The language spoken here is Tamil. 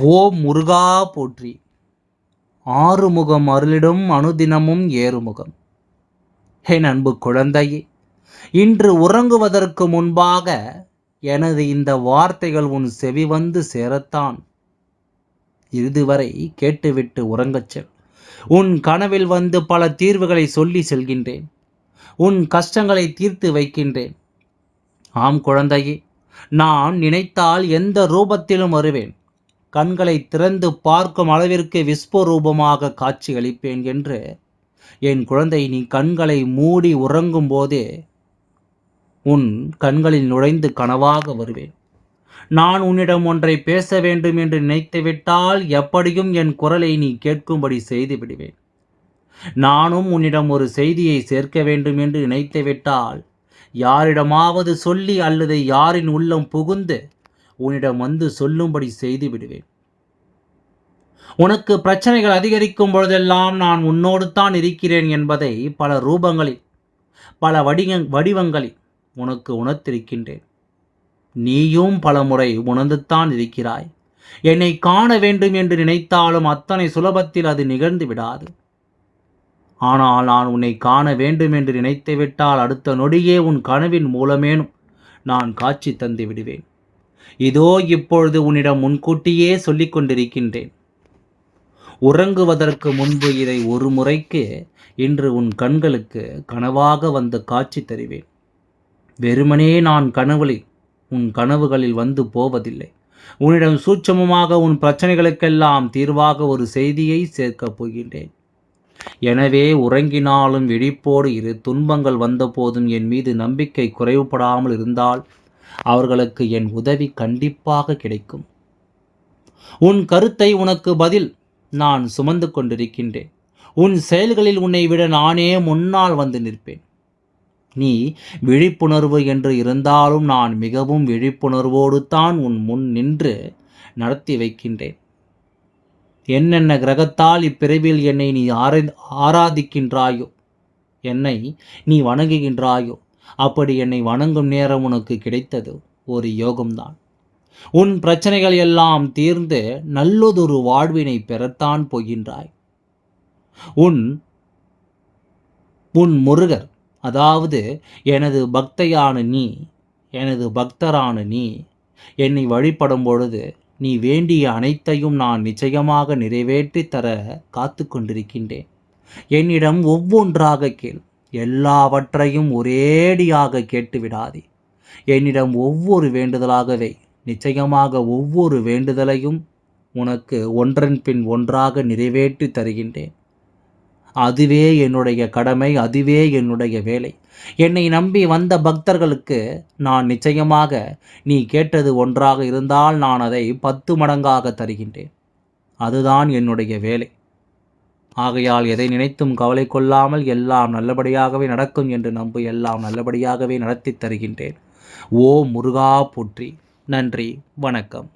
ஓ முருகா போற்றி. ஆறுமுகம் அருளிடும் அனுதினமும் ஏறுமுகம். என் அன்பு குழந்தையே இன்று உறங்குவதற்கு முன்பாக எனது இந்த வார்த்தைகள் உன் செவி வந்து சேரத்தான். இதுவரை கேட்டுவிட்டு உறங்கச் செல். உன் கனவில் வந்து பல தீர்வுகளை சொல்லி செல்கின்றேன். உன் கஷ்டங்களை தீர்த்து வைக்கின்றேன். ஆம் குழந்தையே நான் நினைத்தால் எந்த ரூபத்திலும் வருவேன். கண்களை திறந்து பார்க்கும் அளவிற்கு விஸ்வரூபமாக காட்சியளிப்பேன் என்று என் குழந்தை நீ கண்களை மூடி உறங்கும் போதே உன் கண்களில் நுழைந்து கனவாக வருவேன். நான் உன்னிடம் ஒன்றை பேச வேண்டும் என்று நினைத்துவிட்டால் எப்படியும் என் குரலை நீ கேட்கும்படி செய்து விடுவேன். நானும் உன்னிடம் ஒரு செய்தியை சேர்க்க வேண்டும் என்று நினைத்துவிட்டால் யாரிடமாவது சொல்லி அல்லது யாரின் உள்ளம் புகுந்து உன்னிடம் வந்து சொல்லும்படி செய்து விடுவேன். உனக்கு பிரச்சனைகள் அதிகரிக்கும் பொழுதெல்லாம் நான் உன்னோடு தான் இருக்கிறேன் என்பதை பல ரூபங்களில் பல வடிக வடிவங்களில் உனக்கு உணர்த்திருக்கின்றேன். நீயும் பல முறை உணர்ந்துத்தான் இருக்கிறாய். என்னை காண வேண்டும் என்று நினைத்தாலும் அத்தனை சுலபத்தில் அது நிகழ்ந்து விடாது. ஆனால் நான் உன்னை காண வேண்டும் என்று நினைத்துவிட்டால் அடுத்த நொடியே உன் கனவின் மூலமேனும் நான் காட்சி தந்து விடுவேன். இதோ இப்பொழுது உன்னிடம் முன்கூட்டியே சொல்லிக் கொண்டிருக்கின்றேன். உறங்குவதற்கு முன்பு இதை ஒரு முறைக்கு இன்று உன் கண்களுக்கு கனவாக வந்து காட்சி தருவேன். வெறுமனே நான் கனவுகளில் உன் கனவுகளில் வந்து போவதில்லை. உன்னிடம் சூட்சமமாக உன் பிரச்சனைகளுக்கெல்லாம் தீர்வாக ஒரு செய்தியை சேர்க்கப் போகின்றேன். எனவே உறங்கினாலும் விழிப்போடு இரு துன்பங்கள் வந்தபோதும் என் மீது நம்பிக்கை குறைவுபடாமல் இருந்தால் அவர்களுக்கு என் உதவி கண்டிப்பாக கிடைக்கும். உன் கருத்தை உனக்கு பதில் நான் சுமந்து கொண்டிருக்கின்றேன். உன் செயல்களில் உன்னை விட நானே முன்னால் வந்து நிற்பேன். நீ விழிப்புணர்வு என்று இருந்தாலும் நான் மிகவும் விழிப்புணர்வோடு தான் உன் முன் நின்று நடத்தி வைக்கின்றேன். என்னென்ன கிரகத்தால் இப்பிறவில் என்னை நீ ஆராதிக்கின்றாயோ என்னை நீ வணங்குகின்றாயோ அப்படி என்னை வணங்கும் நேரம் உனக்கு கிடைத்தது. ஒரு யோகம்தான். உன் பிரச்சனைகள் எல்லாம் தீர்ந்து நல்லதொரு வாழ்வினை பெறத்தான் போகின்றாய். உன் உன் முருகர் அதாவது எனது பக்தையான நீ எனது பக்தரான நீ என்னை வழிபடும் பொழுது நீ வேண்டிய அனைத்தையும் நான் நிச்சயமாக நிறைவேற்றி தர காத்து கொண்டிருக்கின்றேன். என்னிடம் ஒவ்வொன்றாக கேள். எல்லாவற்றையும் ஒரேடியாக கேட்டுவிடாதே. என்னிடம் ஒவ்வொரு வேண்டுதலாகவே நிச்சயமாக ஒவ்வொரு வேண்டுதலையும் உனக்கு ஒன்றன் பின் ஒன்றாக நிறைவேற்றி தருகின்றேன். அதுவே என்னுடைய கடமை அதுவே என்னுடைய வேலை. என்னை நம்பி வந்த பக்தர்களுக்கு நான் நிச்சயமாக நீ கேட்டது ஒன்றாக இருந்தால் நான் அதை பத்து மடங்காக தருகின்றேன். அதுதான் என்னுடைய வேலை. ஆகையால் எதை நினைத்தும் கவலை கொள்ளாமல் எல்லாம் நல்லபடியாகவே நடக்கும் என்று நம்பு எல்லாம் நல்லபடியாகவே நடத்தி தருகின்றேன். ஓ முருகா போற்றி. நன்றி வணக்கம்.